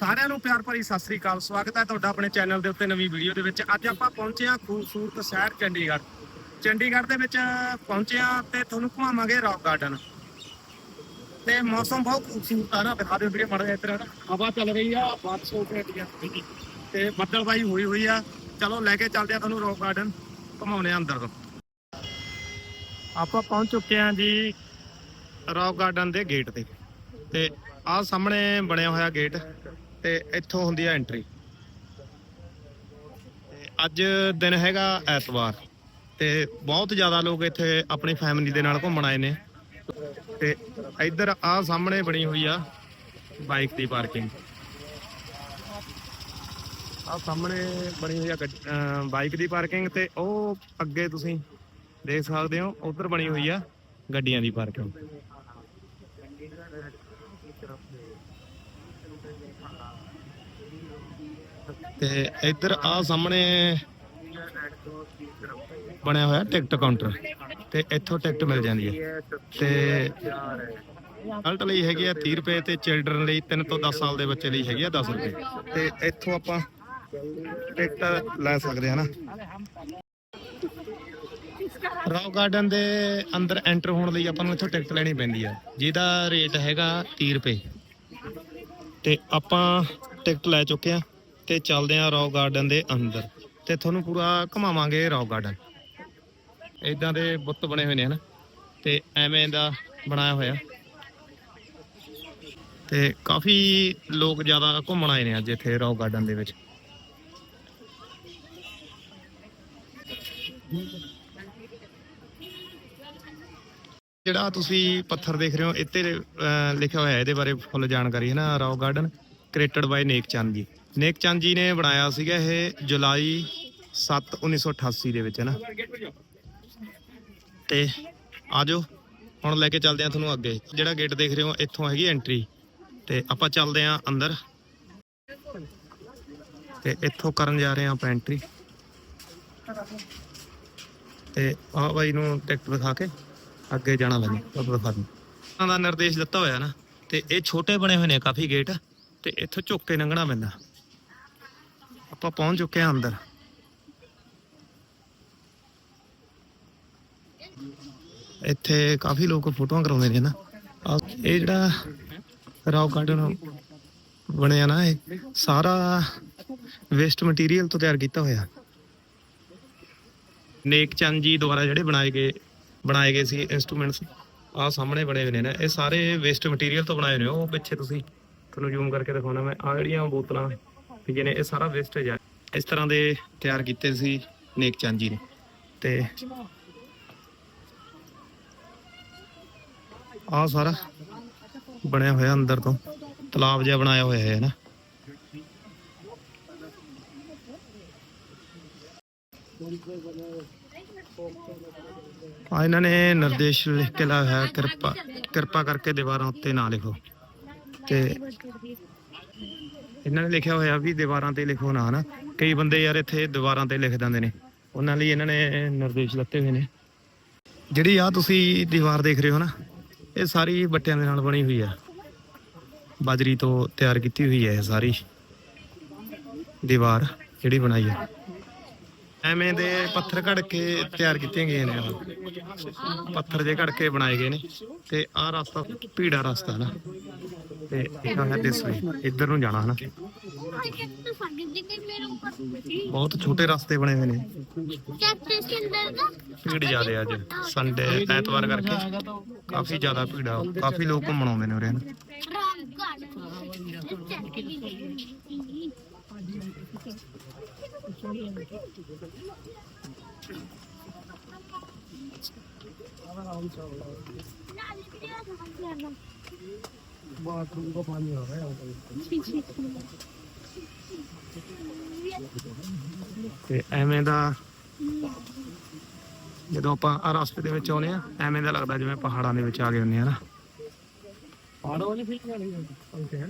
ਸਾਰਿਆਂ ਨੂੰ ਪਿਆਰ ਭਰੀ ਸਤਿ ਸ੍ਰੀ ਅਕਾਲ। ਸਵਾਗਤ ਹੈ ਤੁਹਾਡਾ ਆਪਣੇ ਚੈਨਲ ਦੇ ਉੱਤੇ ਨਵੀਂ ਵੀਡੀਓ ਦੇ ਵਿੱਚ। ਅੱਜ ਆਪਾਂ ਪਹੁੰਚੇ ਹਾਂ ਖੂਬਸੂਰਤ ਸ਼ਹਿਰ ਚੰਡੀਗੜ੍ਹ। ਚੰਡੀਗੜ੍ਹ ਦੇ ਵਿੱਚ ਪਹੁੰਚੇ ਹਾਂ ਤੇ ਤੁਹਾਨੂੰ ਘੁਮਾਵਾਂਗੇ ਰੌਕ ਗਾਰਡਨ ਤੇ ਮੌਸਮ ਬਹੁਤ ਖੂਬਸੂਰਤ ਆ ਨਾ, ਦਿਖਾ ਦਿਓ ਵੀਡੀਓ ਮੜ ਇੱਧਰ ਹਵਾ ਚੱਲ ਰਹੀ ਆ, ਬਾਰਿਸ਼ ਹੋ ਰਹੀ ਆ। ਤੇ ਬੱਦਲਬਾਈ ਹੋਈ ਹੋਈ ਆ। ਚਲੋ ਲੈ ਕੇ ਚੱਲਦੇ ਆ ਤੁਹਾਨੂੰ ਰੌਕ ਗਾਰਡਨ ਘੁਮਾਉਣੇ ਆ ਅੰਦਰ ਤੋਂ। ਆਪਾਂ ਪਹੁੰਚ ਚੁੱਕੇ ਹਾਂ ਜੀ ਰੌਕ ਗਾਰਡਨ ਦੇ ਗੇਟ ਤੇ। ਤੇ ਆਹ ਸਾਹਮਣੇ ਬਣਿਆ ਹੋਇਆ ਗੇਟ ਤੇ ਇੱਥੋਂ ਹੁੰਦੀ ਆ ਐਂਟਰੀ ਤੇ ਅੱਜ ਦਿਨ ਹੈਗਾ ਐਤਵਾਰ, ਤੇ ਬਹੁਤ ਜ਼ਿਆਦਾ ਲੋਕ ਇੱਥੇ ਆਪਣੀ ਫੈਮਿਲੀ ਦੇ ਨਾਲ ਘੁੰਮਣ ਆਏ ਨੇ। ਤੇ ਇੱਧਰ ਆ ਸਾਹਮਣੇ ਬਣੀ ਹੋਈ ਆ ਬਾਈਕ ਦੀ ਪਾਰਕਿੰਗ ਆਹ ਸਾਹਮਣੇ ਬਣੀ ਹੋਈ ਆ ਬਾਈਕ ਦੀ ਪਾਰਕਿੰਗ ਤੇ ਉਹ ਅੱਗੇ ਤੁਸੀਂ ਦੇਖ ਸਕਦੇ ਹੋ, ਉਧਰ ਬਣੀ ਹੋਈ ਆ ਗੱਡੀਆਂ ਦੀ ਪਾਰਕਿੰਗ ਤੇ ਇੱਧਰ ਆ ਸਾਹਮਣੇ ਬਣਿਆ ਹੋਇਆ ਟਿਕਟ ਕਾਊਂਟਰ ਤੇ ਇੱਥੋਂ ਟਿਕਟ ਮਿਲ ਜਾਂਦੀ ਹੈ। ਤੇ ਅਲਟ ਲਈ ਹੈਗੀ ਆ 30 ਰੁਪਏ ਤੇ ਚਿਲਡਰਨ ਲਈ 3 ਤੋਂ 10 ਸਾਲ ਦੇ ਬੱਚੇ ਲਈ ਹੈਗੀ ਆ 10 ਰੁਪਏ। ਤੇ ਇੱਥੋਂ ਆਪਾਂ ਟਿਕਟ ਲੈ ਸਕਦੇ ਹਾਂ ਨਾ। ਰੌਕ ਗਾਰਡਨ ਦੇ ਅੰਦਰ ਐਂਟਰ ਹੋਣ ਲਈ ਆਪਾਂ ਨੂੰ ਇੱਥੋਂ ਟਿਕਟ ਲੈਣੀ ਪੈਂਦੀ ਆ। ਜਿਹਦਾ ਰੇਟ ਹੈਗਾ 30 ਰੁਪਏ। ਤੇ ਆਪਾਂ ਟਿਕਟ ਲੈ ਚੁੱਕੇ ਆ। ਤੇ ਚੱਲਦੇ ਆ ਰੌਕ ਗਾਰਡਨ ਦੇ ਅੰਦਰ ਤੇ ਤੁਹਾਨੂੰ ਪੂਰਾ ਘੁਮਾਵਾਂਗੇ ਰੌਕ ਗਾਰਡਨ। ਇਦਾਂ ਦੇ ਬੁੱਤ ਬਣੇ ਹੋਏ ਨੇ ਹਨ ਤੇ ਐਵੇਂ ਦਾ ਬਣਾਇਆ ਹੋਇਆ। ਤੇ ਕਾਫੀ ਲੋਕ ਜ਼ਿਆਦਾ ਘੁੰਮਣ ਆਏ ਨੇ ਅੱਜ ਇੱਥੇ ਰੌਕ ਗਾਰਡਨ ਦੇ ਵਿੱਚ। ਜਿਹੜਾ ਤੁਸੀਂ ਪੱਥਰ ਦੇਖ ਰਹੇ ਹੋ, ਇੱਥੇ ਲਿਖਿਆ ਹੋਇਆ ਇਹਦੇ ਬਾਰੇ ਫੁੱਲ ਜਾਣਕਾਰੀ ਹੈ ਨਾ ਰੌਕ ਗਾਰਡਨ, ਕ੍ਰੀਏਟਡ ਬਾਈ ਨੇਕ ਚੰਦ ਜੀ। ਨੇਕ ਚੰਦ ਜੀ ਨੇ ਬਣਾਇਆ ਸੀਗਾ ਇਹ ਜੁਲਾਈ 7 1988 ਦੇ ਵਿੱਚ, ਹੈ ਨਾ? ਤੇ ਆਜੋ, ਹੁਣ ਲੈ ਕੇ ਚੱਲਦੇ ਆ ਤੁਹਾਨੂੰ ਅੱਗੇ। ਜਿਹੜਾ ਗੇਟ ਦੇਖ ਰਹੇ ਹੋ, ਇੱਥੋਂ ਹੈਗੀ ਐਂਟਰੀ ਤੇ ਆਪਾਂ ਚੱਲਦੇ ਆ ਅੰਦਰ। ਤੇ ਇੱਥੋਂ ਕਰਨ ਜਾ ਰਹੇ ਆ ਆਪਾਂ ਐਂਟਰੀ ਤੇ ਆਹ ਬਾਈ ਨੂੰ ਟਿਕਟ ਦਿਖਾ ਕੇ ਅੱਗੇ ਜਾਣਾ ਮੈਨੂੰ ਉਹ ਦਿਖਾ ਦੂੰ ਉਹਨਾਂ ਦਾ ਨਿਰਦੇਸ਼ ਦਿੱਤਾ ਹੋਇਆ ਨਾ। ਤੇ ਇਹ ਛੋਟੇ ਬਣੇ ਹੋਏ ਨੇ ਕਾਫੀ ਗੇਟ ਤੇ ਇੱਥੋਂ ਝੁੱਕ ਕੇ ਲੰਘਣਾ ਪੈਂਦਾ। ਆਪਾਂ ਪਹੁੰਚ ਚੁੱਕੇ ਹਾਂ ਅੰਦਰ। ਇੱਥੇ ਕਾਫੀ ਲੋਕ ਫੋਟੋਆਂ ਕਰਾਉਂਦੇ ਨੇ ਨਾ। ਇਹ ਜਿਹੜਾ ਰੌਕ ਗਾਰਡਨ ਬਣਿਆ ਨਾ, ਇਹ ਸਾਰਾ ਵੇਸਟ ਮਟੀਰੀਅਲ ਤੋਂ ਤਿਆਰ ਕੀਤਾ ਹੋਇਆ। ਨੇਕ ਚੰਦ ਜੀ ਦੁਆਰਾ ਜਿਹੜੇ ਬਣਾਏ ਗਏ ਬਣਾਏ ਗਏ ਸੀ ਇਨਸਟਰੂਮੈਂਟਸ ਆ ਸਾਹਮਣੇ ਬਣੇ ਹੋਏ ਨੇ ਨਾ। ਇਹ ਸਾਰੇ ਵੇਸਟ ਮਟੀਰੀਅਲ ਤੋਂ ਬਣਾਏ ਨੇ। ਉਹ ਪਿੱਛੇ ਤੁਸੀਂ ਤੁਹਾਨੂੰ ਜ਼ੂਮ ਕਰਕੇ ਦਿਖਾਉਣਾ ਮੈਂ। ਆ ਜਿਹੜੀਆਂ ਬੋਤਲਾਂ ਪਈਆਂ ਨੇ ਇਹ ਸਾਰਾ ਵੇਸਟੇਜ ਆ, ਇਸ ਤਰ੍ਹਾਂ ਦੇ ਤਿਆਰ ਕੀਤੇ ਸੀ ਨੇਕ ਚੰਦ ਜੀ ਨੇ। ਤੇ ਆ ਸਾਰਾ ਬਣਿਆ ਹੋਇਆ ਅੰਦਰ ਤੋਂ, ਤਲਾਬ ਜਿਹਾ ਬਣਾਇਆ ਹੋਇਆ ਹੈ ਨਾ। ਆ ਇਹਨਾਂ ਨੇ ਨਿਰਦੇਸ਼ ਲਿਖ ਕੇ ਲਾਇਆ ਹੈ, ਕਿਰਪਾ ਕਿਰਪਾ ਕਰਕੇ ਦੀਵਾਰਾਂ ਉੱਤੇ ਨਾ ਲਿਖੋ। ਤੇ ਇਹਨਾਂ ਨੇ ਲਿਖਿਆ ਹੋਇਆ ਵੀ ਦੀਵਾਰਾਂ ਤੇ ਲਿਖੋ ਨਾ ਨਾ ਕਈ ਬੰਦੇ ਯਾਰ ਇੱਥੇ ਦੀਵਾਰਾਂ ਤੇ ਲਿਖ ਦਿੰਦੇ ਨੇ। ਉਹਨਾਂ ਲਈ ਇਹਨਾਂ ਨੇ ਨਿਰਦੇਸ਼ ਦਿੱਤੇ ਹੋਏ ਨੇ। ਜਿਹੜੀ ਆ ਤੁਸੀਂ ਦੀਵਾਰ ਦੇਖ ਰਹੇ ਹੋ ਨਾ, ਇਹ ਸਾਰੀ ਬੱਟਿਆਂ ਦੇ ਨਾਲ ਬਣੀ ਹੋਈ ਆ। ਬਾਜਰੀ ਤੋਂ ਤਿਆਰ ਕੀਤੀ ਹੋਈ ਹੈ ਇਹ ਸਾਰੀ ਦੀਵਾਰ ਜਿਹੜੀ ਬਣਾਈ ਹੈ ਐਵੇਂ ਦੇ ਪੱਥਰ ਘੜ ਕੇ ਤਿਆਰ ਕੀਤੀਆਂ ਗਈਆਂ ਨੇ ਉਹ ਪੱਥਰ ਜੇ ਘੜ ਕੇ ਬਣਾਏ ਗਏ ਨੇ। ਤੇ ਆਹ ਰਸਤਾ ਭੀੜਾ ਰਸਤਾ ਨਾ। ਤੇ ਇਹ ਹੈ ਦਿਸ ਵੇ ਇੱਧਰ ਨੂੰ ਜਾਣਾ ਹਨਾ। ਬਹੁਤ ਛੋਟੇ ਰਸਤੇ ਬਣੇ ਹੋਏ ਨੇ। ਭੀੜ ਜ਼ਿਆਦਾ ਅੱਜ। ਸੰਡੇ ਐਤਵਾਰ ਕਰਕੇ ਕਾਫੀ ਜ਼ਿਆਦਾ ਭੀੜ। ਆ ਕਾਫੀ ਲੋਕ ਘੁੰਮਣ ਆਉਂਦੇ ਨੇ ਉਰੇ ਹਨਾ। बाथरूम का पानी आ रहा है यहाँ पर ਤੇ ਐਵੇਂ ਦਾ ਜਦੋਂ ਆਪਾਂ ਆ ਰਸਤੇ ਦੇ ਵਿੱਚ ਆਉਨੇ ਆ ਐਵੇਂ ਦਾ ਲੱਗਦਾ ਜਿਵੇਂ ਪਹਾੜਾਂ ਦੇ ਵਿੱਚ ਆ ਗਏ ਹੁੰਦੇ ਆ ਨਾ पहाड़ों वाली फील्ड में नहीं है पंखे हैं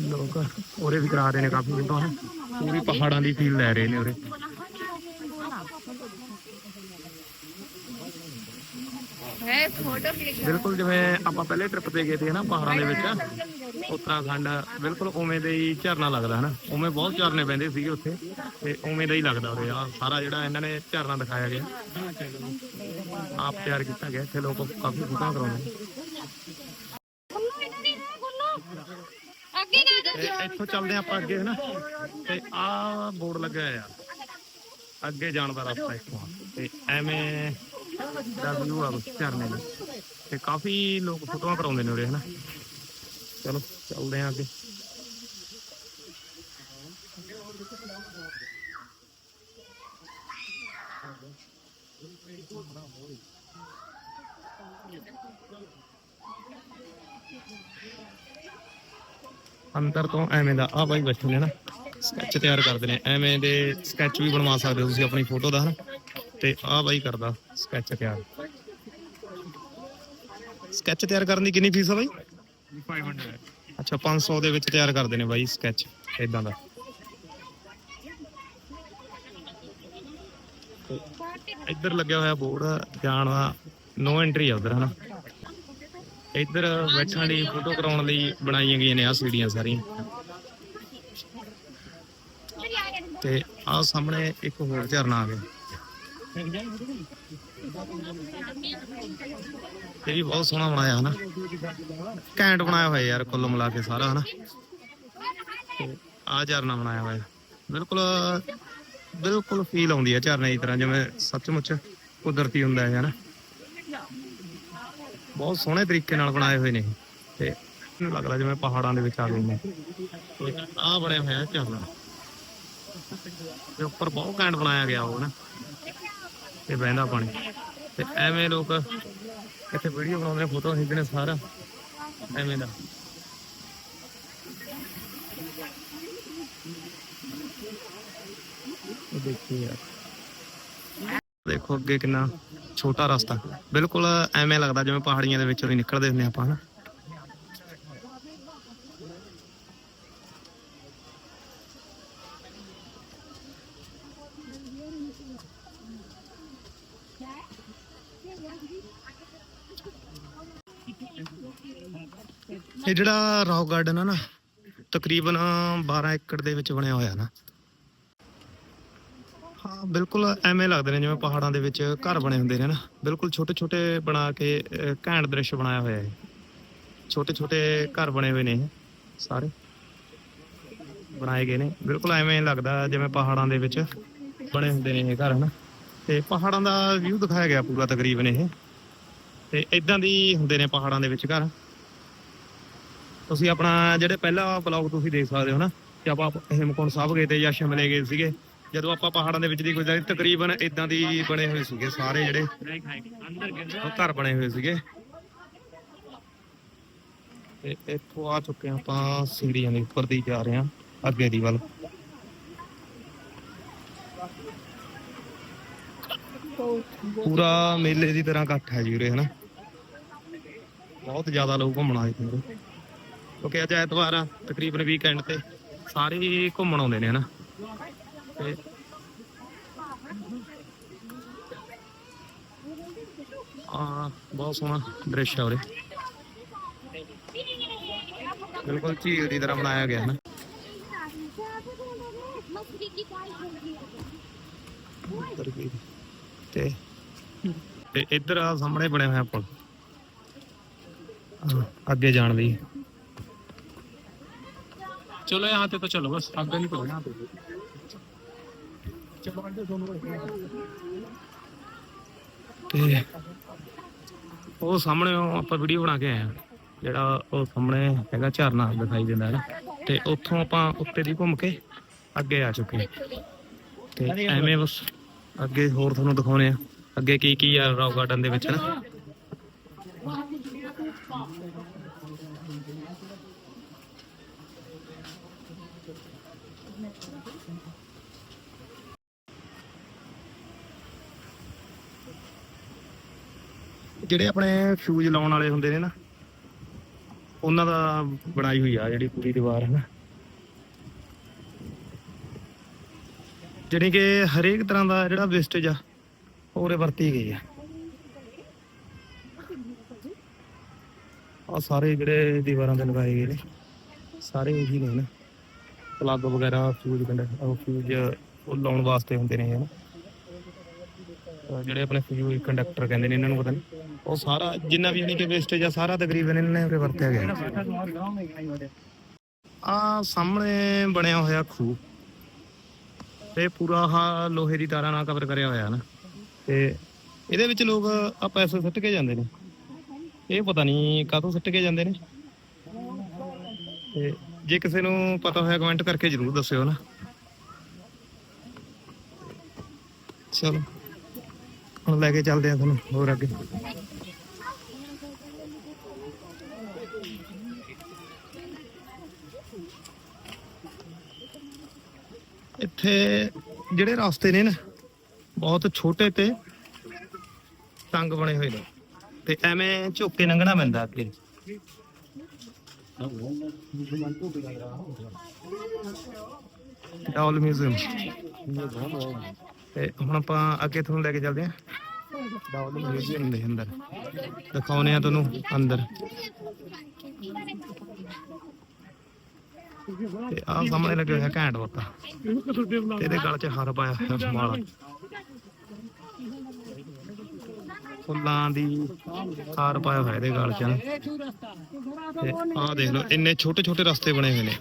ਲੋਕ ਉਰੇ ਵੀ ਕਰਾ ਰਹੇ ਨੇ ਕਾਫੀ ਪੂਰੀ ਪਹਾੜਾਂ ਦੀ ਫੀਲ ਲੈ ਰਹੇ ਨੇ ਉਰੇ ਹੈ ਫੋਟੋ ਕਲਿੱਕ ਬਿਲਕੁਲ ਜਿਵੇਂ ਆਪਾਂ ਪਹਿਲੇ ਟ੍ਰਿਪ ਤੇ ਗਏ ਸੀ ਨਾ ਪਹਾੜਾਂ ਦੇ ਵਿੱਚ। ਉੱਤਰਾਖੰਡ ਬਿਲਕੁਲ ਉਵੇਂ ਦਾ ਹੀ ਝਰਨਾ ਲੱਗਦਾ ਹਨਾ। ਉਵੇਂ ਬਹੁਤ ਝਰਨੇ ਪੈਂਦੇ ਸੀਗੇ ਉੱਥੇ ਤੇ ਉਵੇਂ ਦਾ ਹੀ ਲੱਗਦਾ ਉਰੇ। ਆ ਸਾਰਾ ਜਿਹੜਾ ਇਹਨਾਂ ਨੇ ਝਰਨਾ ਦਿਖਾਇਆ ਗਿਆ। ਆਪ ਤਿਆਰ ਕੀਤਾ ਗਿਆ ਇੱਥੇ ਲੋਕ ਕਾਫੀ ਫੋਟੋਆਂ ਕਰਾਉਂਦੇ ਅੱਗੇ ਨਾ ਇੱਥੋਂ ਚੱਲਦੇ ਆਪਾਂ ਅੱਗੇ ਹਨਾ। ਤੇ ਆਹ ਬੋਰਡ ਲੱਗਿਆ ਹੋਇਆ। ਅੱਗੇ ਜਾਣ ਦਾ ਰਸਤਾ ਇੱਥੋਂ ਆ। ਤੇ ਐਵੇਂ ਦਾ ਵਿਊ ਆ ਬਸ ਝਰਨੇ ਦਾ ਤੇ ਕਾਫੀ ਲੋਕ ਫੋਟੋਆਂ ਕਰਾਉਂਦੇ ਨੇ ਉਰੇ, ਹਨਾ? ਚਲੋ, ਚੱਲਦੇ ਹਾਂ ਅੱਗੇ। ਅੰਦਰ ਤੋਂ ਐਵੇਂ ਦਾ ਆ ਬਾਈ ਬੈਠੇ ਨੇ ਨਾ। ਸਕੈਚ ਤਿਆਰ ਕਰਦੇ ਨੇ। ਐਵੇਂ ਦੇ ਸਕੈਚ ਵੀ ਬਣਵਾ ਸਕਦੇ ਹੋ ਤੁਸੀਂ ਆਪਣੀ ਫੋਟੋ ਦਾ, ਹਨਾ? ਤੇ ਆ ਬਾਈ ਕਰਦਾ ਸਕੈਚ ਤਿਆਰ। ਸਕੈਚ ਤਿਆਰ ਕਰਨ ਦੀ ਕਿੰਨੀ ਫੀਸ ਆ ਬਾਈ? 500 ਅੱਛਾ 500 ਦੇ ਵਿੱਚ ਤਿਆਰ ਕਰਦੇ ਨੇ ਬਾਈ ਸਕੈਚ ਇਦਾਂ ਦਾ। ਇੱਧਰ ਲੱਗਿਆ ਹੋਇਆ ਬੋਰਡ, ਜਾਣ ਦਾ, ਨੋ ਐਂਟਰੀ ਆ ਉਧਰ, ਹਨਾ। ਇੱਧਰ ਬੈਠਣ ਲਈ ਫੋਟੋ ਕਰਾਉਣ ਲਈ ਬਣਾਈਆਂ ਗਈਆਂ ਨੇ ਆ ਸੀੜੀਆਂ ਸਾਰੀਆਂ। ਤੇ ਆ ਸਾਹਮਣੇ ਇੱਕ ਹੋਰ ਝਰਨਾ ਆ ਗਿਆ। ਇਹ ਵੀ ਬਹੁਤ ਸੋਹਣਾ ਬਣਾਇਆ ਹਨਾ। ਘੈਂਟ ਬਣਾਇਆ ਹੋਇਆ ਯਾਰ ਕੁੱਲ ਮਿਲਾ ਕੇ ਸਾਰਾ ਹਨਾ। ਆ ਝਰਨਾ ਬਣਾਇਆ ਹੋਇਆ। ਬਿਲਕੁਲ ਬਿਲਕੁਲ ਫੀਲ ਆਉਂਦੀ ਹੈ ਝਰਨੇ ਦੀ ਤਰ੍ਹਾਂ, ਜਿਵੇਂ ਸੱਚਮੁੱਚ ਕੁਦਰਤੀ ਹੁੰਦਾ ਹੈ ਹਨਾ। ਬਹੁਤ ਸੋਹਣੇ ਤਰੀਕੇ ਨਾਲ ਬਣਾਏ ਹੋਏ ਨੇ ਤੇ ਲੱਗਦਾ ਜਿਵੇਂ ਪਹਾੜਾਂ ਦੇ ਵਿੱਚ ਆ ਗਏ ਨੇ। ਆ ਬਣਿਆ ਹੋਇਆ ਝਰਨਾ। ਤੇ ਉੱਪਰ ਬਹੁਤ ਘੈਂਟ ਬਣਾਇਆ ਗਿਆ ਉਹ ਨਾ ਤੇ ਬਹਿੰਦਾ ਪਾਣੀ। ਤੇ ਐਵੇਂ ਲੋਕ ਇੱਥੇ ਵੀਡੀਓ ਬਣਾਉਂਦੇ ਨੇ ਫੋਟੋ ਖਿੱਚਦੇ ਨੇ ਸਾਰਾ। ਐਵੇਂ ਦਾ। ਇਹ ਯਾਰ। ਦੇਖੋ ਅੱਗੇ ਕਿੰਨਾ ਛੋਟਾ ਰਸਤਾ। ਬਿਲਕੁਲ ਐਵੇਂ ਲੱਗਦਾ ਜਿਵੇਂ ਪਹਾੜੀਆਂ ਦੇ ਵਿੱਚੋਂ ਦੀ ਨਿਕਲਦੇ ਹੁੰਦੇ ਆਪਾਂ, ਹਨਾ। ਇਹ ਜਿਹੜਾ ਰੌਕ ਗਾਰਡਨ ਆ ਨਾ, ਤਕਰੀਬਨ 12 ਏਕੜ ਦੇ ਵਿੱਚ ਬਣਿਆ ਹੋਇਆ ਨਾ। ਹਾਂ, ਬਿਲਕੁਲ ਐਵੇਂ ਲੱਗਦੇ ਨੇ, ਜਿਵੇਂ ਪਹਾੜਾਂ ਦੇ ਵਿੱਚ ਘਰ ਬਣੇ ਹੁੰਦੇ ਨੇ ਨਾ। ਬਿਲਕੁਲ ਛੋਟੇ ਛੋਟੇ ਬਣਾ ਕੇ ਘੈਂਟ ਦ੍ਰਿਸ਼ ਬਣਾਇਆ ਹੋਇਆ ਹੈ ਛੋਟੇ ਛੋਟੇ ਘਰ ਬਣੇ ਹੋਏ ਨੇ ਸਾਰੇ। ਬਣਾਏ ਗਏ ਨੇ। ਬਿਲਕੁਲ ਐਵੇਂ ਲੱਗਦਾ, ਜਿਵੇਂ ਪਹਾੜਾਂ ਦੇ ਵਿੱਚ ਬਣੇ ਹੁੰਦੇ ਨੇ ਇਹ ਘਰ, ਹਨਾ। ਤੇ ਪਹਾੜਾਂ ਦਾ ਵਿਊ ਦਿਖਾਇਆ ਗਿਆ ਪੂਰਾ ਤਕਰੀਬਨ ਇਹ। ਤੇ ਇਦਾਂ ਦੀ ਹੁੰਦੇ ਨੇ ਪਹਾੜਾਂ ਦੇ ਵਿੱਚ ਘਰ। ਤੁਸੀਂ ਆਪਣਾ ਜਿਹੜੇ ਪਹਿਲਾ ਬਲੌਗ ਤੁਸੀਂ ਦੇਖ ਸਕਦੇ ਹੋ ਨਾ, ਕਿ ਆਪਾਂ ਹੇਮਕੁੰਟ ਸਾਹਿਬ ਗਏ ਤੇ ਜਾਂ ਸ਼ਿਮਲੇ ਗਏ ਸੀਗੇ, ਜਦੋਂ ਆਪਾਂ ਪਹਾੜਾਂ ਦੇ ਵਿੱਚ ਦੀ ਗੁਜ਼ਰੀ, ਤਕਰੀਬਨ ਇਦਾਂ ਦੀ ਬਣੇ ਹੋਏ ਸੀਗੇ ਸਾਰੇ ਜਿਹੜੇ ਘਰ ਬਣੇ ਹੋਏ ਸੀਗੇ। ਤੇ ਇੱਥੋਂ ਆ ਚੁੱਕੇ ਹਾਂ ਆਪਾਂ ਸੀੜੀਆਂ ਦੇ ਉੱਪਰ ਦੀ ਜਾ ਰਹੇ ਹਾਂ, ਅੱਗੇ ਦੀ ਵੱਲ। ਪੂਰਾ ਮੇਲੇ ਦੀ ਤਰ੍ਹਾਂ ਇਕੱਠ ਹੈ ਜੀ ਉਰੇ, ਹਨਾ? ਬਹੁਤ ਜ਼ਿਆਦਾ ਲੋਕ ਘੁੰਮਣ ਆਏ ਨੇ ਕਿਉਂਕਿ ਅੱਜ ਐਤਵਾਰ ਆ, ਤਕਰੀਬਨ ਵੀਕਐਂਡ ਤੇ ਸਾਰੇ ਘੁੰਮਣ ਆਉਂਦੇ ਨੇ ਹਨਾ। ਆ ਬਹੁਤ ਸੋਹਣਾ ਦ੍ਰਿਸ਼ ਹੈ ਉਰੇ। ਬਿਲਕੁਲ ਝੀਲ ਦੀ ਤਰ੍ਹਾਂ ਬਣਾਇਆ ਗਿਆ ਹੈ ਨਾ ਤੇ ਤੇ ਇੱਧਰ ਆ ਸਾਹਮਣੇ ਬਣਿਆ ਹੋਇਆ ਪੁਲ। ਅੱਗੇ ਜਾਣ ਲਈ चलो यहाँ पे तो चलो बस आगे नहीं पड़ो यहाँ पे चलो आगे दोनों ਤੇ ਉਹ ਸਾਹਮਣੇ ਉਹ ਆਪਾਂ ਵੀਡੀਓ ਬਣਾ ਕੇ ਆਏ ਆ ਜਿਹੜਾ ਉਹ ਸਾਹਮਣੇ ਹੈਗਾ ਝਰਨਾ ਦਿਖਾਈ ਦਿੰਦਾ ਹੈ ਨਾ ਤੇ ਉੱਥੋਂ ਆਪਾਂ ਉੱਤੇ ਦੀ ਘੁੰਮ ਕੇ ਅੱਗੇ ਆ ਚੁੱਕੇ ਹਾਂ। ਤੇ ਐਵੇਂ ਬਸ ਅੱਗੇ ਹੋਰ ਤੁਹਾਨੂੰ ਦਿਖਾਉਣੇ ਆ ਅੱਗੇ ਕੀ ਕੀ ਆ ਰੌਕ ਗਾਰਡਨ ਦੇ ਵਿੱਚ ਨਾ ਜਿਹੜੇ ਆਪਣੇ ਫਿਊਜ਼ ਲਾਉਣ ਵਾਲੇ ਹੁੰਦੇ ਨੇ ਨਾ, ਉਹਨਾਂ ਦਾ ਬਣਾਈ ਹੋਈ ਆ ਜਿਹੜੀ ਪੂਰੀ ਦੀਵਾਰ ਹੈ ਨਾ ਜਿਹੜੀ ਕਿ ਹਰੇਕ ਤਰ੍ਹਾਂ ਦਾ ਜਿਹੜਾ ਵੇਸਟੇਜ ਆ ਉਹਰੇ ਵਰਤੀ ਗਈ ਆ। ਆ ਸਾਰੇ ਜਿਹੜੇ ਦੀਵਾਰਾਂ ਤੇ ਲਗਾਏ ਗਏ ਨੇ, ਸਾਰੇ ਇਹੀ ਨੇ ਨਾ ਪਲੱਗ ਵਗੈਰਾ ਫਿਊਜ਼ ਕੰਡਕਟਰ ਫਿਊਜ਼ ਉਹ ਲਾਉਣ ਵਾਸਤੇ ਹੁੰਦੇ ਨੇ, ਹਨਾ। ਜਿਹੜੇ ਆਪਣੇ ਫਿਊਜ਼ ਕੰਡਕਟਰ ਕਹਿੰਦੇ ਨੇ, ਇਹਨਾਂ ਨੂੰ ਪਤਾ ਨਹੀਂ ਉਹ ਸਾਰਾ ਜਿੰਨਾ ਵੀ ਯਾਨੀ ਕਿ ਵੇਸਟੇਜ ਆ, ਸਾਰਾ ਤਕਰੀਬਨ ਇਹਨਾਂ ਨੇ ਉਰੇ ਵਰਤਿਆ ਗਿਆ। ਆ ਸਾਹਮਣੇ ਬਣਿਆ ਹੋਇਆ ਖੂਹ। ਤੇ ਪੂਰਾ ਆਹ ਲੋਹੇ ਦੀ ਤਾਰਾਂ ਨਾਲ ਕਵਰ ਕਰਿਆ ਹੋਇਆ ਨਾ। ਤੇ ਇਹਦੇ ਵਿੱਚ ਲੋਕ ਆ ਪੈਸੇ ਸੁੱਟ ਕੇ ਜਾਂਦੇ ਨੇ। ਇਹ ਪਤਾ ਨਹੀਂ ਕਾਹਤੋਂ ਸੁੱਟ ਕੇ ਜਾਂਦੇ ਨੇ। ਤੇ ਜੇ ਕਿਸੇ ਨੂੰ ਪਤਾ ਹੋਇਆ ਕਮੈਂਟ ਕਰਕੇ ਜਰੂਰ ਦੱਸਿਓ ਨਾ। ਚਲੋ, ਹੁਣ ਲੈ ਕੇ ਚੱਲਦੇ ਆ ਤੁਹਾਨੂੰ ਹੋਰ ਅੱਗੇ। ਇੱਥੇ ਜਿਹੜੇ ਰਸਤੇ ਨੇ ਨਾ, ਬਹੁਤ ਛੋਟੇ ਤੇ ਤੰਗ ਬਣੇ ਹੋਏ ਨੇ। ਤੇ ਐਵੇਂ ਝੁੱਕ ਕੇ ਲੰਘਣਾ ਪੈਂਦਾ ਅੱਗੇ। ਡਾਲ ਮਿਊਜ਼ੀਅਮ। ਤੇ ਹੁਣ ਆਪਾਂ ਅੱਗੇ ਤੁਹਾਨੂੰ ਲੈ ਕੇ ਚੱਲਦੇ ਹਾਂ। ਡਾਲ ਮਿਊਜ਼ੀਅਮ ਦੇ ਅੰਦਰ ਦਿਖਾਉਨੇ ਆ ਤੁਹਾਨੂੰ ਅੰਦਰ। ਤੇ ਆਹ ਸਾਹਮਣੇ ਲੱਗੇ ਹੋਇਆ ਘੈਂਟ ਬੱਤਾ ਇਹਦੇ ਗਲ 'ਚ ਹਾਰ ਪਾਇਆ ਹੋਇਆ ਮਾਲਾ। ਫੁੱਲਾਂ ਦੀ ਹਾਰ ਪਾਇਆ ਹੋਇਆ ਇਹਦੇ ਗਲ 'ਚ ਨਾ। ਤੇ ਆਹ ਦੇਖ ਲਓ, ਇੰਨੇ ਛੋਟੇ ਛੋਟੇ ਰਸਤੇ ਬਣੇ ਹੋਏ ਨੇ।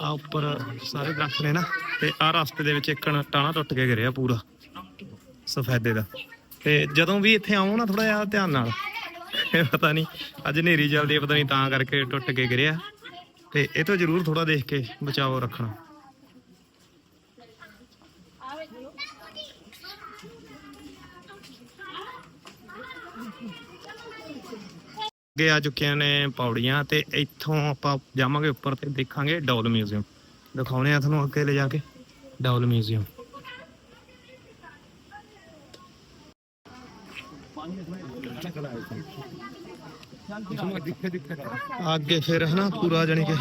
ਆ ਉੱਪਰ ਸਾਰੇ ਦਰਖਤ ਨੇ ਨਾ, ਤੇ ਆ ਰਸਤੇ ਦੇ ਵਿੱਚ ਇੱਕ ਟਾਣਾ ਟੁੱਟ ਕੇ ਗਿਰਿਆ ਪੂਰਾ, ਸਫੈਦੇ ਦਾ। ਤੇ ਜਦੋਂ ਵੀ ਇੱਥੇ ਆਉਂ ਨਾ ਥੋੜਾ ਜਿਹਾ ਧਿਆਨ ਨਾਲ ਪਤਾ ਨਹੀਂ, ਅੱਜ ਹਨੇਰੀ ਚੱਲਦੀ ਹੈ ਪਤਾ ਨਹੀਂ ਤਾਂ ਕਰਕੇ ਟੁੱਟ ਕੇ ਗਿਰਿਆ। ਤੇ ਇਹ ਤੋਂ ਜ਼ਰੂਰ ਥੋੜਾ ਦੇਖ ਕੇ ਬਚਾਓ ਰੱਖਣਾ। ਅੱਗੇ ਆ ਚੁੱਕੀਆਂ ਨੇ ਪੌੜੀਆਂ ਤੇ ਇੱਥੋਂ ਆਪਾਂ ਜਾਵਾਂਗੇ ਉੱਪਰ ਤੇ ਦੇਖਾਂਗੇ ਡੌਲ ਮਿਊਜ਼ੀਅਮ। ਦਿਖਾਉਣੇ ਆ ਤੁਹਾਨੂੰ ਅੱਗੇ ਲੈ ਜਾ ਕੇ ਡੌਲ ਮਿਊਜ਼ੀਅਮ। ਅੱਗੇ ਫਿਰ ਹਨਾ ਪੂਰਾ ਜਾਨੀ ਕਿ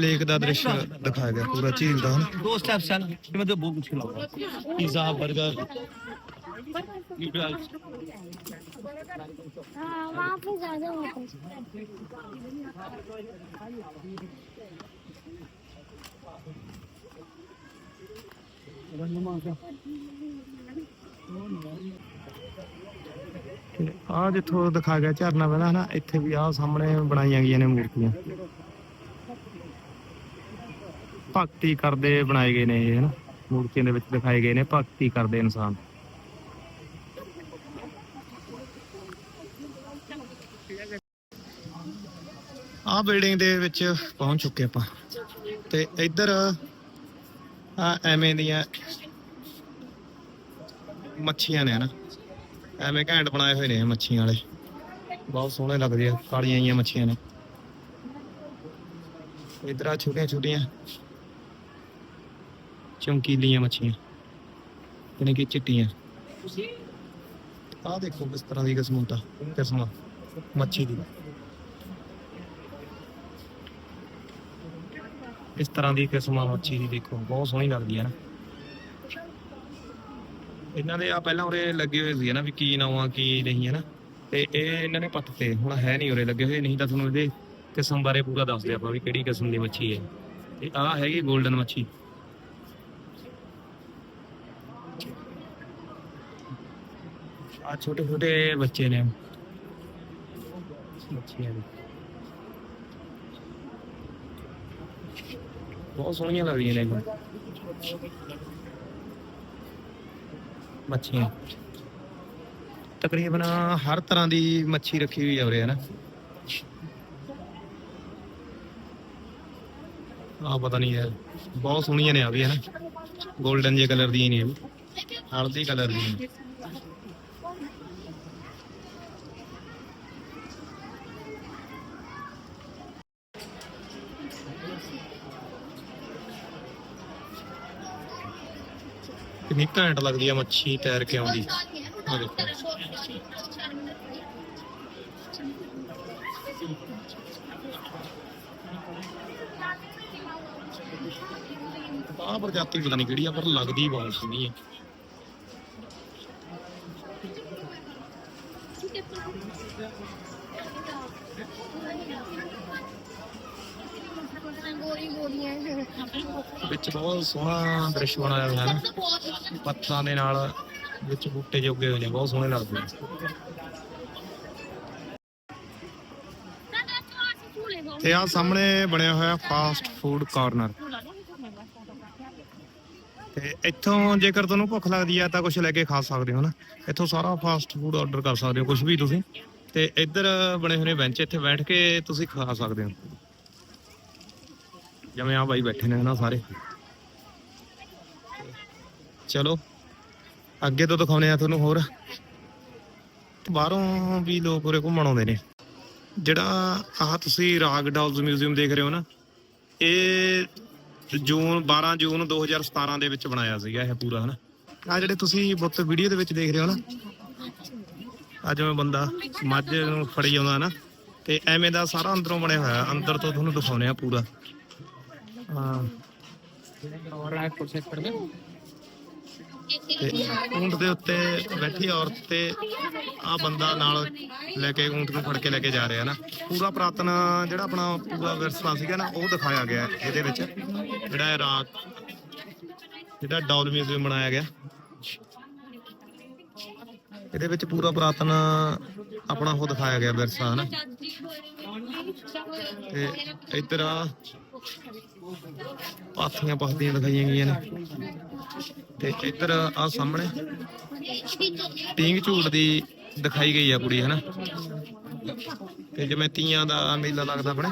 ਲੇਕ ਦਾ ਦ੍ਰਿਸ਼ ਦਿਖਾਇਆ ਗਿਆ ਪੂਰਾ ਝੀਲ ਦਾ ਹਨਾ। ਦੋ ਸਟੈਪਸ ਹਨ ਜਿਵੇਂ ਬਹੁਤ ਮੁਸ਼ਕਿਲ ਆਉਂਦਾ। ਪੀਜ਼ਾ 버ਗਰ ਨਿਊਡਲਸ हाँ वहाँ पे ज्यादा होता है ਆ ਜਿੱਥੋਂ ਦਿਖਾ ਗਿਆ ਝਰਨਾ ਪਹਿਲਾਂ ਹਨਾ ਇੱਥੇ ਵੀ ਆ ਸਾਹਮਣੇ ਬਣਾਈਆਂ ਗਈਆਂ ਨੇ ਮੂਰਤੀਆਂ ਭਗਤੀ ਕਰਦੇ ਬਣਾਏ ਗਏ ਨੇ ਇਹ ਹਨਾ ਮੂਰਤੀਆਂ ਦੇ ਵਿੱਚ ਦਿਖਾਏ ਗਏ ਨੇ ਭਗਤੀ ਕਰਦੇ ਇਨਸਾਨ ਆ ਬਿਲਡਿੰਗ ਦੇ ਵਿੱਚ ਪਹੁੰਚ ਚੁੱਕੇ ਆਪਾਂ। ਤੇ ਇੱਧਰ ਆ ਐਵੇਂ ਦੀਆਂ ਮੱਛੀਆਂ ਨੇ ਨਾ ਐਵੇਂ ਘੈਂਟ ਬਣਾਏ ਹੋਏ ਨੇ ਮੱਛੀਆਂ ਵਾਲੇ। ਬਹੁਤ ਸੋਹਣੇ ਲੱਗਦੇ ਆ ਕਾਲੀਆਂ ਜੀਆਂ ਮੱਛੀਆਂ ਨੇ। ਇਧਰ ਆ ਛੋਟੀਆਂ ਛੋਟੀਆਂ ਚਮਕੀਲੀਆਂ ਮੱਛੀਆਂ ਯਾਨੀ ਕਿ ਚਿੱਟੀਆਂ। ਆਹ ਦੇਖੋ ਕਿਸ ਤਰ੍ਹਾਂ ਦੀ ਕਿਸਮ ਦਾ ਕਿਸਮ ਮੱਛੀ ਦੀ। ਇਸ ਤਰ੍ਹਾਂ ਦੀ ਕਿਸਮ ਮੱਛੀ ਦੀ, ਦੇਖੋ, ਬਹੁਤ ਸੋਹਣੀ ਲੱਗਦੀ ਹੈ ਨਾ। ਇਹਨਾਂ ਦੇ ਆ ਪਹਿਲਾਂ ਉਰੇ ਲੱਗੇ ਹੋਏ ਸੀ ਨਾ ਵੀ ਕੀ ਨਾਮ ਕੀ ਨਹੀਂ ਹੈ ਨਾ। ਤੇ ਇਹ ਇਹਨਾਂ ਨੇ ਪੱਟ ਹੁਣ ਹੈ ਨਹੀਂ ਉਰੇ ਲੱਗੇ ਹੋਏ, ਨਹੀਂ ਤਾਂ ਤੁਹਾਨੂੰ ਇਹਦੇ ਕਿਸਮ ਬਾਰੇ ਪੂਰਾ ਦੱਸਦੇ ਆਪਾਂ ਵੀ ਕਿਹੜੀ ਕਿਸਮ ਦੀ ਮੱਛੀ ਹੈ। ਤੇ ਆ ਹੈਗੀ 골ਡਨ ਮੱਛੀ। ਆ ਛੋਟੇ ਛੋਟੇ ਬੱਚੇ ਨੇ। ਮੱਛੀਆਂ ਦੇ। ਬਹੁਤ ਸੋਹਣੀਆਂ ਲੱਗਦੀਆਂ ਨੇ ਮੱਛੀਆਂ। ਤਕਰੀਬਨ ਹਰ ਤਰ੍ਹਾਂ ਦੀ ਮੱਛੀ ਰੱਖੀ ਹੋਈ ਆ ਉਰੇ, ਹੈ ਨਾ? ਆ ਪਤਾ ਨਹੀਂ ਯਾਰ, ਬਹੁਤ ਸੋਹਣੀਆਂ ਨੇ ਆ ਵੀ, ਹੈ ਨਾ? 골ਡਨ ਜੇ ਕਲਰ ਦੀਆਂ ਨੇ ਹਲਦੀ ਕਲਰ ਦੀਆਂ ਕਿੰਨੀ ਘੈਂਟ ਲੱਗਦੀ ਆ ਮੱਛੀ ਤੈਰ ਕੇ ਆਉਂਦੀ। ਆ ਦੇਖੋ। ਆਹ ਪ੍ਰਜਾਤੀ ਪਤਾ ਨਹੀਂ ਕਿਹੜੀ ਆ, ਪਰ ਲੱਗਦੀ ਬਹੁਤ ਸੋਹਣੀ ਹੈ ਗੋਰੀ ਗੋਰੀਆਂ। ਵਿੱਚ ਬਹੁਤ ਸੋਹਣਾ ਦ੍ਰਿਸ਼ ਬਣਾਇਆ ਹੋਇਆ ਹੈ ਨਾ ਦੇ ਨਾਲ ਵਿੱਚ ਬੂਟੇ ਜਿਹੇ ਹੋਏ ਨੇ, ਬਹੁਤ ਸੋਹਣੇ ਲੱਗਦੇ ਨੇ। ਤੇ ਆ ਸਾਹਮਣੇ ਬਣਿਆ ਹੋਇਆ ਫਾਸਟ ਫੂਡ ਕਾਰਨਰ ਤੇ ਇੱਥੋਂ ਜੇਕਰ ਤੁਹਾਨੂੰ ਭੁੱਖ ਲੱਗਦੀ ਆ ਤਾਂ ਕੁਝ ਲੈ ਕੇ ਖਾ ਸਕਦੇ ਹੋ ਨਾ। ਇੱਥੋਂ ਸਾਰਾ ਫਾਸਟ ਫੂਡ ਆਰਡਰ ਕਰ ਸਕਦੇ ਹੋ ਕੁਝ ਵੀ ਤੁਸੀਂ। ਤੇ ਇੱਧਰ ਬਣੇ ਹੋਏ ਬੈਂਚ ਇੱਥੇ ਬੈਠ ਕੇ ਤੁਸੀਂ ਖਾ ਸਕਦੇ ਹੋ। ਜਿਵੇਂ ਆ ਬਾਈ ਬੈਠੇ ਨੇ ਨਾ ਸਾਰੇ। ਚਲੋ, ਅੱਗੇ ਤੋਂ ਦਿਖਾਉਨੇ ਆ ਤੁਹਾਨੂੰ ਹੋਰ। ਬਾਹਰੋਂ ਵੀ ਲੋਕ ਉਰੇ ਘੁੰਮਣ ਆਉਂਦੇ ਨੇ। ਜਿਹੜਾ ਆਹ ਤੁਸੀਂ ਰਾਗ ਡਾਲਸ ਮਿਊਜ਼ੀਅਮ ਦੇਖ ਰਹੇ ਹੋ ਨਾ, ਇਹ ਜੂਨ 12 ਜੂਨ 2017 ਦੇ ਵਿੱਚ ਬਣਾਇਆ ਸੀਗਾ ਇਹ ਪੂਰਾ ਹਨਾ। ਆ ਜਿਹੜੇ ਤੁਸੀਂ ਬੁੱਤ ਵੀਡੀਓ ਦੇ ਵਿੱਚ ਦੇਖ ਰਹੇ ਹੋ ਨਾ ਆ ਜਿਵੇਂ ਬੰਦਾ ਮੱਝ ਨੂੰ ਫੜੀ ਆਉਂਦਾ ਨਾ ਤੇ ਐਵੇਂ ਦਾ ਸਾਰਾ ਅੰਦਰੋਂ ਬਣਿਆ ਹੋਇਆ, ਅੰਦਰ ਤੋਂ ਤੁਹਾਨੂੰ ਦਿਖਾਉਨੇ ਆ ਪੂਰਾ। ਹਾਂ। ਤੇ ਊਂਟ ਦੇ ਉੱਤੇ ਬੈਠੀ ਔਰਤ ਤੇ ਆ ਬੰਦਾ ਨਾਲ ਲੈ ਕੇ ਊਂਟ ਨੂੰ ਫੜ ਕੇ ਲੈ ਕੇ ਜਾ ਰਿਹਾ ਨਾ। ਪੂਰਾ ਪ੍ਰਾਤਨ ਜਿਹੜਾ ਆਪਣਾ ਪੂਰਾ ਵਿਰਸਾ ਸੀਗਾ ਨਾ, ਉਹ ਦਿਖਾਇਆ ਗਿਆ ਇਹਦੇ ਵਿੱਚ। ਜਿਹੜਾ ਇਹ ਰਾਤ ਜਿਹੜਾ ਡਾਲ ਮਿਊਜ਼ੀਅਮ ਬਣਾਇਆ ਗਿਆ। ਇਹਦੇ ਵਿੱਚ ਪੂਰਾ ਪ੍ਰਾਤਨ ਆਪਣਾ ਉਹ ਦਿਖਾਇਆ ਗਿਆ ਵਿਰਸਾ, ਹਨਾ। ਤੇ ਇਧਰ ਆ ਪਾਥੀਆਂ ਪਾਥੀਆਂ ਦਿਖਾਈਆਂ ਗਈਆਂ ਨੇ। ਤੇ ਇੱਧਰ ਆ ਸਾਹਮਣੇ ਟਿੰਗ ਝੂਟ ਦੀ ਦਿਖਾਈ ਗਈ ਆ ਕੁੜੀ ਹਨਾ? ਤੇ ਜਿਵੇਂ ਤੀਆਂ ਦਾ ਮੇਲਾ ਲੱਗਦਾ ਆਪਣੇ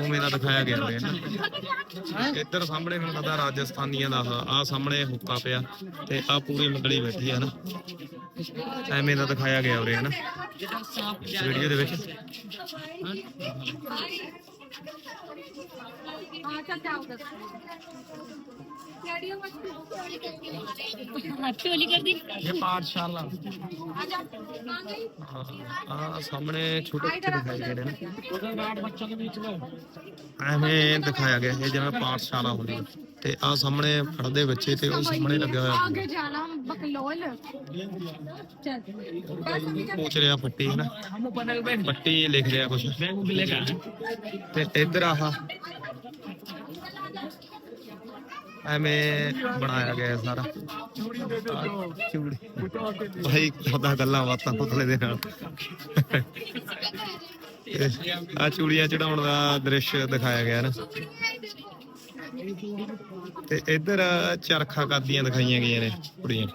ਉਹ ਮੇਲਾ ਦਿਖਾਇਆ ਗਿਆ ਹੋਇਆ ਨਾ। ਇੱਧਰ ਸਾਹਮਣੇ ਮੈਨੂੰ ਲੱਗਦਾ ਰਾਜਸਥਾਨੀਆਂ ਦਾ ਆ ਸਾਹਮਣੇ ਹੁੱਕਾ ਪਿਆ ਤੇ ਆ ਪੂਰੀ ਮੰਡਲੀ ਬੈਠੀ ਆ ਨਾ ਐਵੇਂ ਦਾ ਦਿਖਾਇਆ ਗਿਆ ਉਰੇ ਹਨਾ? ਵੀਡੀਓ ਦੇ ਵਿੱਚ। ਚੋਲੀ ਕਰਦੀ ਇਹ ਪਾਠਸ਼ਾਲਾ ਆ ਸਾਹਮਣੇ ਛੋਟੇ ਬੱਚੇ ਦਿਖਾਏ ਜਿਹੜੇ ਨੇ ਉਹਦਾ ਨਾਮ ਬੱਚਾ ਦੇ ਵਿੱਚ ਐਵੇਂ ਦਿਖਾਇਆ ਗਿਆ ਹੈ ਜਿਵੇਂ ਪਾਠਸ਼ਾਲਾ ਹੁੰਦੀ ਤੇ ਆ ਸਾਹਮਣੇ ਪੜਦੇ ਬੱਚੇ ਤੇ ਉਹ ਸਾਹਮਣੇ ਲੱਗਿਆ ਹੋਇਆ ਅੱਗੇ ਜਾਣਾ ਬਕਲੋਲ ਚੱਲ ਪੂਛ ਰਿਹਾ ਪੱਟੀ ਨਾ ਪੱਟੀ ਲਿਖ ਰਿਹਾ ਕੁਛ ਤੇ ਇੱਧਰ ਆਹ। ਐਵੇਂ ਬਣਾਇਆ ਗਿਆ ਸਾਰਾ। ਭਾਈ ਕਰਦਾ ਗੱਲਾਂ ਬਾਤਾਂ ਪੁਤਲੇ ਦੇ ਨਾਲ। ਆ ਚੂੜੀਆਂ ਚੜਾਉਣ ਦਾ ਦ੍ਰਿਸ਼ ਦਿਖਾਇਆ ਗਿਆ ਨਾ। ਤੇ ਇੱਧਰ ਚਰਖਾ ਕਰਦੀਆਂ ਦਿਖਾਈਆਂ ਗਈਆਂ ਨੇ ਕੁੜੀਆਂ।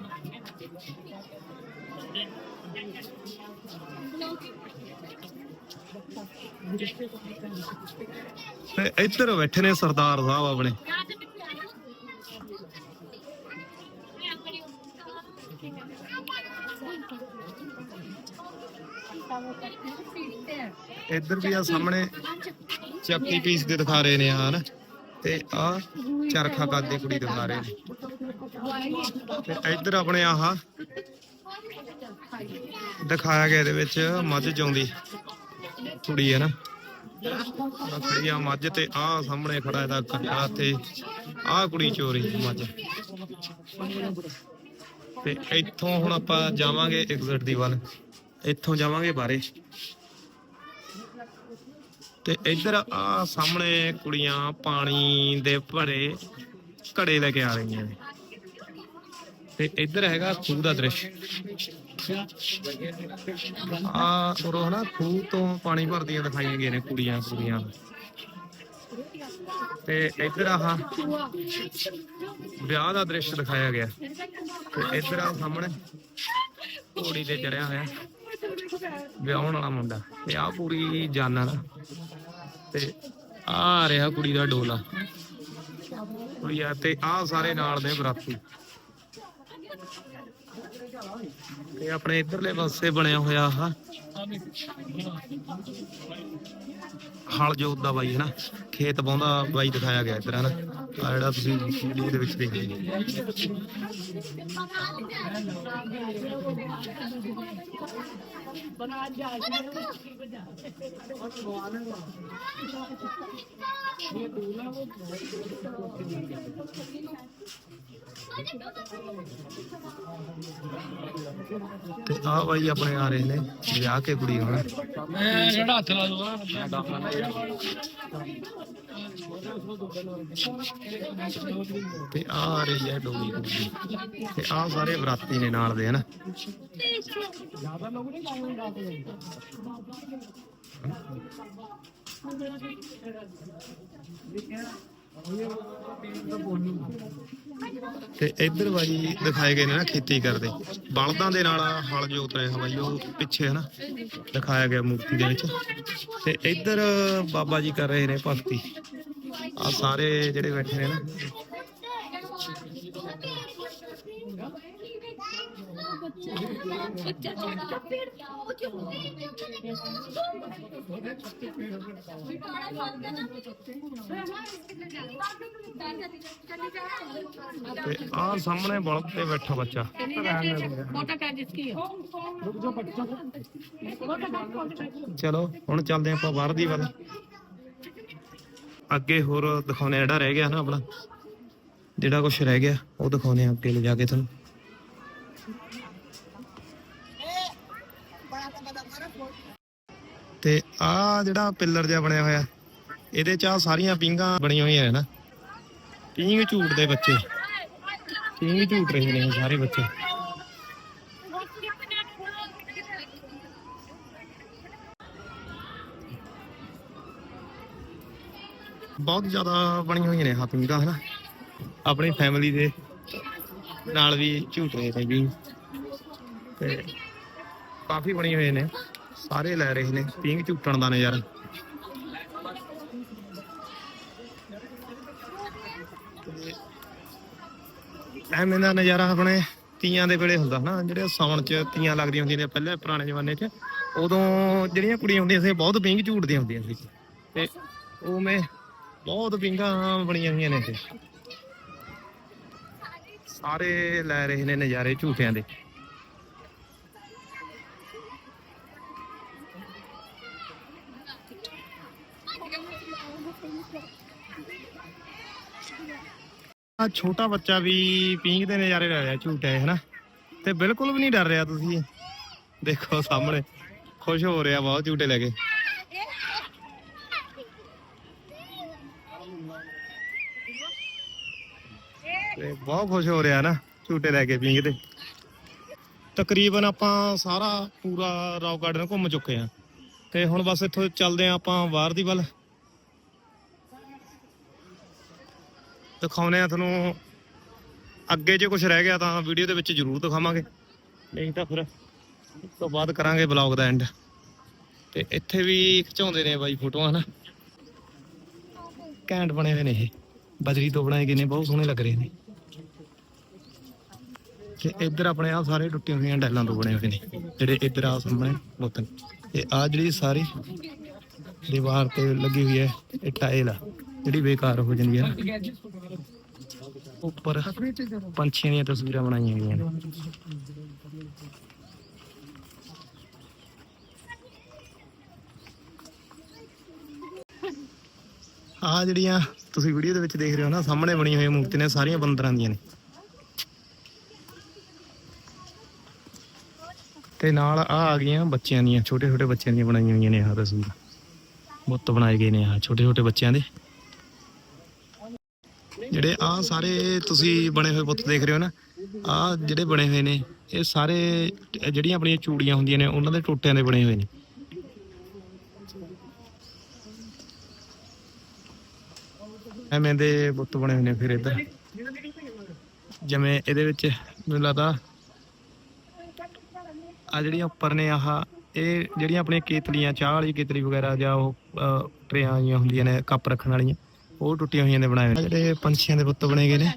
ਤੇ ਇੱਧਰ ਬੈਠੇ ਨੇ ਸਰਦਾਰ ਸਾਹਿਬ ਆਪਣੇ। ਇੱਧਰ ਵੀ ਆ ਸਾਹਮਣੇ ਚੱਕੀ ਪੀਸ ਦੇ ਦਿਖਾ ਰਹੇ ਨੇ ਹਨ? ਤੇ ਆ ਚਰਖਾ ਕਰਦੇ ਕੁੜੀ ਦਿਖਾ ਰਹੇ ਨੇ। ਤੇ ਇੱਧਰ ਆਪਣੇ ਆਹ ਦਿਖਾਇਆ ਗਿਆ ਇਹਦੇ ਵਿੱਚ ਮੱਝ ਚਾਉਂਦੀ ਕੁੜੀ ਹੈ ਨਾ। ਖੜੀ ਆ ਮੱਝ ਤੇ ਆ ਸਾਹਮਣੇ ਖੜਾ ਇਹਦਾ ਕੱਟਾ ਤੇ ਆ ਕੁੜੀ ਚੋਰੀ ਮੱਝ। ਤੇ ਇੱਥੋਂ ਹੁਣ ਆਪਾਂ ਜਾਵਾਂਗੇ ਐਗਜ਼ਿਟ ਦੀ ਵੱਲ। ਇੱਥੋਂ ਜਾਵਾਂਗੇ ਬਾਰੇ ਤੇ ਇੱਧਰ ਆ ਸਾਹਮਣੇ ਕੁੜੀਆਂ ਪਾਣੀ ਦੇ ਭਰੇ ਘੜੇ ਲੈ ਕੇ ਆ ਰਹੀਆਂ ਨੇ। ਤੇ ਇੱਧਰ ਹੈਗਾ ਖੂਹ ਦਾ ਦ੍ਰਿਸ਼। ਆ ਉਰੋਂ ਨਾ ਖੂਹ ਤੋਂ ਪਾਣੀ ਭਰਦੀਆਂ ਦਿਖਾਈਆਂ ਗਈਆਂ ਨੇ ਕੁੜੀਆਂ ਕੁੜੀਆਂ। ਤੇ ਇੱਧਰ ਆਹ ਵਿਆਹ ਦਾ ਦ੍ਰਿਸ਼ ਦਿਖਾਇਆ ਗਿਆ। ਤੇ ਇੱਧਰ ਆ ਸਾਹਮਣੇ ਘੋੜੀ ਤੇ ਚੜਿਆ ਹੋਇਆ। ਵਿਆਹਣ ਵਾਲਾ ਮੁੰਡਾ। ਤੇ ਆ ਪੂਰੀ ਜਾਨਣ ਤੇ ਆ ਰਿਹਾ ਕੁੜੀ ਦਾ ਡੋਲਾ। ਕੁੜੀ ਆ ਤੇ ਆਹ ਸਾਰੇ ਨਾਲ ਦੇ ਬਰਾਤੀ। ਤੇ ਆਪਣੇ ਇਧਰਲੇ ਪਾਸੇ ਬਣਿਆ ਹੋਇਆ ਆ ਹਲ ਜੋਤ ਦਾ ਬਾਈ ਹੈ ਨਾ, ਖੇਤ ਬਾਉਂਦਾ ਬਾਈ ਦਿਖਾਇਆ ਗਿਆ ਇਧਰ, ਹੈ ਨਾ? ਆ ਜਿਹੜਾ ਤੁਸੀਂ ਵੀਡੀਓ ਦੇ ਵਿੱਚ ਦੇਖਦੇ ਹੋ। ਤੇ ਆ ਬਾਈ ਆਪਣੇ ਆ ਰਹੇ ਨੇ, ਵਿਆਹ ਕੇ ਕੁੜੀ ਹੁਣ। ਮੈਂ ਜਿਹੜਾ ਹੱਥ ਲਾ ਦੂੰਗਾ। ਤੇ ਆ ਆ ਰਹੀ ਹੈ ਡੋਲੀ ਕੁੜੀ ਤੇ ਆ ਸਾਰੇ ਬਰਾਤੀ ਨੇ ਨਾਲ ਦੇ, ਹਨਾ? ਤੇ ਇੱਧਰ ਬਾਈ ਦਿਖਾਏ ਗਏ ਨੇ ਨਾ ਖੇਤੀ ਕਰਦੇ। ਬਲਦਾਂ ਦੇ ਨਾਲ ਹਲ ਜੋਤ ਰਿਹਾ ਬਾਈ, ਉਹ ਪਿੱਛੇ, ਹਨਾ? ਦਿਖਾਇਆ ਗਿਆ ਮੂਰਤੀ ਦੇ ਵਿੱਚ। ਤੇ ਇੱਧਰ ਬਾਬਾ ਜੀ ਕਰ ਰਹੇ ਨੇ ਭਗਤੀ। ਆ ਸਾਰੇ ਜਿਹੜੇ ਬੈਠੇ ਨੇ ਆ ਸਾਹਮਣੇ ਬਲਬ ਤੇ ਬੈਠਾ ਬੱਚਾ ਬੱਚਾ। ਚਲੋ ਹੁਣ ਚੱਲਦੇ ਆਪਾਂ ਬਾਹਰ ਦੀ ਵੱਲ। ਅੱਗੇ ਹੋਰ ਦਿਖਾਉਣੇ ਜਿਹੜਾ ਰਹਿ ਗਿਆ ਨਾ ਆਪਣਾ। ਜਿਹੜਾ ਕੁਝ ਰਹਿ ਗਿਆ, ਉਹ ਦਿਖਾਉਣੇ ਆ ਅੱਗੇ ਲਿਜਾ ਕੇ ਤੁਹਾਨੂੰ। ਤੇ ਆ ਜਿਹੜਾ ਪਿੱਲਰ ਜਿਹਾ ਬਣਿਆ ਹੋਇਆ, ਇਹਦੇ ਚ ਆ ਸਾਰੀਆਂ ਪਿੰਗਾਂ ਬਣੀਆਂ ਹੋਈਆਂ ਨੇ ਨਾ। ਪਿੰਗ ਝੂਟਦੇ ਬੱਚੇ। ਪਿੰਗ ਝੂਟ ਰਹੇ ਨੇ ਸਾਰੇ ਬੱਚੇ। ਬਹੁਤ ਜ਼ਿਆਦਾ ਬਣੀਆਂ ਹੋਈਆਂ ਨੇ ਹਾਪਿੰਗਾ ਹਨਾ? ਆਪਣੀ ਫੈਮਿਲੀ ਦੇ ਨਾਲ ਵੀ ਝੂਟ ਰਹੇ ਨੇ ਜੀ। ਤੇ ਕਾਫੀ ਬਣੀ ਹੋਏ ਨੇ। ਸਾਰੇ ਲੈ ਰਹੇ ਨੇ। ਪਿੰਗ ਝੂਟਣ ਦਾ ਨਜ਼ਾਰਾ। ਐਵੇਂ ਦਾ ਨਜ਼ਾਰਾ ਆਪਣੇ ਤੀਆਂ ਦੇ ਵੇਲੇ ਹੁੰਦਾ, ਹਨਾ? ਜਿਹੜੇ ਸਾਉਣ ਚ ਤੀਆਂ ਲੱਗਦੀਆਂ ਹੁੰਦੀਆਂ ਨੇ, ਪਹਿਲੇ ਪੁਰਾਣੇ ਜ਼ਮਾਨੇ ਚ, ਉਦੋਂ ਜਿਹੜੀਆਂ ਕੁੜੀਆਂ ਹੁੰਦੀਆਂ ਸੀ, ਬਹੁਤ ਪਿੰਗ ਝੂਟਦੀਆਂ ਹੁੰਦੀਆਂ ਸੀ। ਤੇ ਉਹ ਮੈਂ ਬਹੁਤ ਪਿੰਗਾਂ ਬਣੀਆਂ ਹੋਈਆਂ ਨੇ ਇੱਥੇ। ਸਾਰੇ ਲੈ ਰਹੇ ਨੇ ਨਜ਼ਾਰੇ ਝੂਠਿਆਂ ਦੇ। ਆ ਛੋਟਾ ਬੱਚਾ ਵੀ ਪੀਂਘ ਦੇ ਨਜ਼ਾਰੇ ਲੈ ਰਿਹਾ ਝੂਟੇ ਹਨਾ? ਤੇ ਬਿਲਕੁਲ ਵੀ ਨਹੀਂ ਡਰ ਰਿਹਾ ਤੁਸੀਂ। ਦੇਖੋ ਸਾਹਮਣੇ, ਖੁਸ਼ ਹੋ ਰਿਹਾ ਬਹੁਤ ਝੂਟੇ ਲੈ ਕੇ। ਤੇ ਬਹੁਤ ਖੁਸ਼ ਹੋ ਰਿਹਾ ਨਾ, ਝੂਟੇ ਲੈ ਕੇ ਪਿੰਗ ਦੇ ਤਕਰੀਬਨ ਆਪਾਂ ਸਾਰਾ ਪੂਰਾ ਰੌਕ ਗਾਰਡਨ ਘੁੰਮ ਚੁੱਕੇ ਆ ਤੇ ਹੁਣ ਬਸ ਇੱਥੋਂ ਚੱਲਦੇ ਆ ਆਪਾਂ ਬਾਹਰ ਦੀ ਵੱਲ। ਦਿਖਾਉਨੇ ਆ ਤੁਹਾਨੂੰ। ਅੱਗੇ ਜੇ ਕੁਝ ਰਹਿ ਗਿਆ ਤਾਂ ਵੀਡੀਓ ਦੇ ਵਿੱਚ ਜ਼ਰੂਰ ਦਿਖਾਵਾਂਗੇ। ਨਹੀਂ ਤਾਂ ਫਿਰ ਉਸ ਤੋਂ ਬਾਅਦ ਕਰਾਂਗੇ ਬਲੌਗ ਦਾ ਐਂਡ ਤੇ ਇੱਥੇ ਵੀ ਖਿਚਾਉਂਦੇ ਨੇ ਬਾਈ ਫੋਟੋਆਂ ਹਨਾ ਘੈਂਟ ਬਣੇ ਹੋਏ ਨੇ ਇਹ। ਬਜਰੀ ਤੋਂ ਬਣਾਏ ਗਏ ਨੇ, ਬਹੁਤ ਸੋਹਣੇ ਲੱਗ ਰਹੇ ਨੇ। ਤੇ ਇੱਧਰ ਆਪਣੇ ਆ ਸਾਰੇ ਟੁੱਟੀਆਂ ਹੋਈਆਂ ਡੈਲਾਂ ਤੋਂ ਬਣੇ ਹੋਏ ਨੇ, ਜਿਹੜੇ ਇੱਧਰ ਆ ਸਾਹਮਣੇ ਮੁੱਤਨ ਤੇ ਆ ਜਿਹੜੀ ਸਾਰੀ ਦੀਵਾਰ ਤੇ ਲੱਗੀ ਹੋਈ ਹੈ, ਇਹ ਟਾਇਲ ਆ, ਜਿਹੜੀ ਬੇਕਾਰ ਹੋ ਜਾਂਦੀ ਹੈ ਨਾ। ਉੱਪਰ ਪੰਛੀਆਂ ਦੀਆਂ ਤਸਵੀਰਾਂ ਬਣਾਈਆਂ ਹੋਈਆਂ ਨੇ। ਆ ਜਿਹੜੀਆਂ ਤੁਸੀਂ ਵੀਡੀਓ ਦੇ ਵਿੱਚ ਦੇਖ ਰਹੇ ਹੋ ਨਾ, ਸਾਹਮਣੇ ਬਣੀਆਂ ਹੋਈਆਂ ਮੂਰਤੀਆਂ ਨੇ, ਸਾਰੀਆਂ ਬੰਦਰਾਂ ਦੀਆਂ ਨੇ। ਤੇ ਨਾਲ ਆ ਆ ਗਈਆਂ ਬੱਚਿਆਂ ਦੀਆਂ ਛੋਟੇ ਛੋਟੇ ਬੱਚਿਆਂ ਦੀਆਂ ਬਣਾਈਆਂ ਹੋਈਆਂ ਨੇ ਆਹ ਤਸਵੀਰ ਬੁੱਤ ਬਣਾਏ ਗਏ ਨੇ ਆ ਛੋਟੇ ਛੋਟੇ ਬੱਚਿਆਂ ਦੇ। ਜਿਹੜੇ ਆ ਸਾਰੇ ਤੁਸੀਂ ਬਣੇ ਹੋਏ ਬੁੱਤ ਦੇਖ ਰਹੇ ਹੋ ਨਾ ਆ ਜਿਹੜੇ ਬਣੇ ਹੋਏ ਨੇ, ਇਹ ਸਾਰੇ ਜਿਹੜੀਆਂ ਆਪਣੀਆਂ ਚੂੜੀਆਂ ਹੁੰਦੀਆਂ ਨੇ, ਉਹਨਾਂ ਦੇ ਟੋਟਿਆਂ ਦੇ ਬਣੇ ਹੋਏ ਨੇ। ਐਵੇਂ ਦੇ ਬੁੱਤ ਬਣੇ ਹੋਏ ਨੇ ਫਿਰ ਇੱਧਰ। ਜਿਵੇਂ ਇਹਦੇ ਵਿੱਚ ਮੈਨੂੰ ਲੱਗਦਾ ਆ ਜਿਹੜੀਆਂ ਉੱਪਰ ਨੇ ਆਹ, ਇਹ ਜਿਹੜੀਆਂ ਆਪਣੀਆਂ ਕੇਤਲੀਆਂ, ਚਾਹ ਵਾਲੀ ਕੇਤਲੀ ਵਗੈਰਾ ਜਾਂ ਉਹ ਟਰੇਆਂ ਆਈਆਂ ਹੁੰਦੀਆਂ ਨੇ, ਕੱਪ ਰੱਖਣ ਵਾਲੀਆਂ, ਉਹ ਟੁੱਟੀਆਂ ਹੋਈਆਂ ਨੇ ਬਣਾਏ ਨੇ। ਜਿਹੜੇ ਪੰਛੀਆਂ ਦੇ ਬੁੱਤ ਬਣੇ ਗਏ ਨੇ,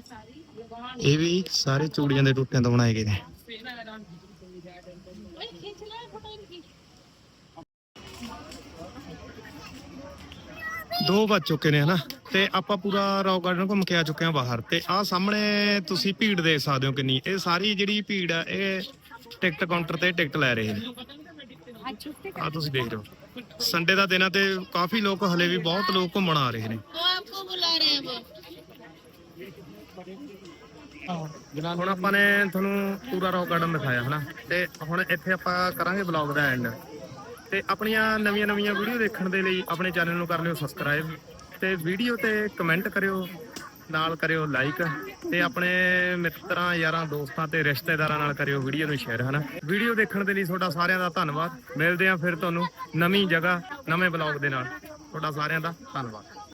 ਇਹ ਵੀ ਸਾਰੇ ਚੂੜੀਆਂ ਦੇ ਟੁੱਟਿਆਂ ਤੋਂ ਬਣਾਏ ਗਏ ਨੇ। ਦੋ ਵੱਜ ਚੁੱਕੇ ਨੇ, ਹਨਾ? ਤੇ ਆਪਾਂ ਪੂਰਾ ਰੌਕ ਗਾਰਡਨ ਘੁੰਮ ਕੇ ਆ ਚੁੱਕੇ ਆ ਬਾਹਰ। ਤੇ ਆ ਸਾਹਮਣੇ ਤੁਸੀਂ ਭੀੜ ਦੇਖ ਸਕਦੇ ਹੋ ਕਿੰਨੀ। ਇਹ ਸਾਰੀ ਜਿਹੜੀ ਭੀੜ ਆ, ਇਹ ਟਿਕਟ ਕਾਊਂਟਰ ਤੇ ਟਿਕਟ ਲੈ ਰਹੇ ਨੇ। ਆ ਤੁਸੀਂ ਦੇਖ ਰਹੇ ਸੰਡੇ ਦਾ ਦਿਨ ਹੈ ਤੇ ਕਾਫੀ ਲੋਕ ਹਲੇ ਵੀ ਬਹੁਤ ਲੋਕ ਘੁੰਮਣ ਆ ਰਹੇ ਨੇ। ਹੁਣ ਆਪਾਂ ਨੇ ਤੁਹਾਨੂੰ ਪੂਰਾ ਰੌਕ ਗਾਰਡਨ ਦਿਖਾਇਆ, ਹਨਾ? ਤੇ ਹੁਣ ਇੱਥੇ ਆਪਾਂ ਕਰਾਂਗੇ ਵਲੌਗ ਦਾ ਐਂਡ ਤੇ ਆਪਣੀਆਂ ਨਵੀਆਂ ਨਵੀਆਂ ਵੀਡੀਓ ਦੇਖਣ ਦੇ ਲਈ ਆਪਣੇ ਚੈਨਲ ਨੂੰ ਕਰ ਲਿਓ ਸਬਸਕ੍ਰਾਈਬ ਤੇ ਵੀਡੀਓ ਤੇ ਕਮੈਂਟ ਕਰਿਓ। ਨਾਲ ਕਰਿਓ ਲਾਈਕ ਤੇ ਆਪਣੇ ਮਿੱਤਰਾਂ, ਯਾਰਾਂ, ਦੋਸਤਾਂ ਤੇ ਰਿਸ਼ਤੇਦਾਰਾਂ ਨਾਲ ਕਰਿਓ ਵੀਡੀਓ ਨੂੰ ਸ਼ੇਅਰ ਹਨਾ? ਵੀਡੀਓ ਦੇਖਣ ਦੇ ਲਈ ਤੁਹਾਡਾ ਸਾਰਿਆਂ ਦਾ ਧੰਨਵਾਦ। ਮਿਲਦੇ ਆਂ ਫਿਰ ਤੁਹਾਨੂੰ ਨਵੀਂ ਜਗ੍ਹਾ, ਨਵੇਂ ਬਲੌਗ ਦੇ ਨਾਲ। ਤੁਹਾਡਾ ਸਾਰਿਆਂ ਦਾ ਧੰਨਵਾਦ।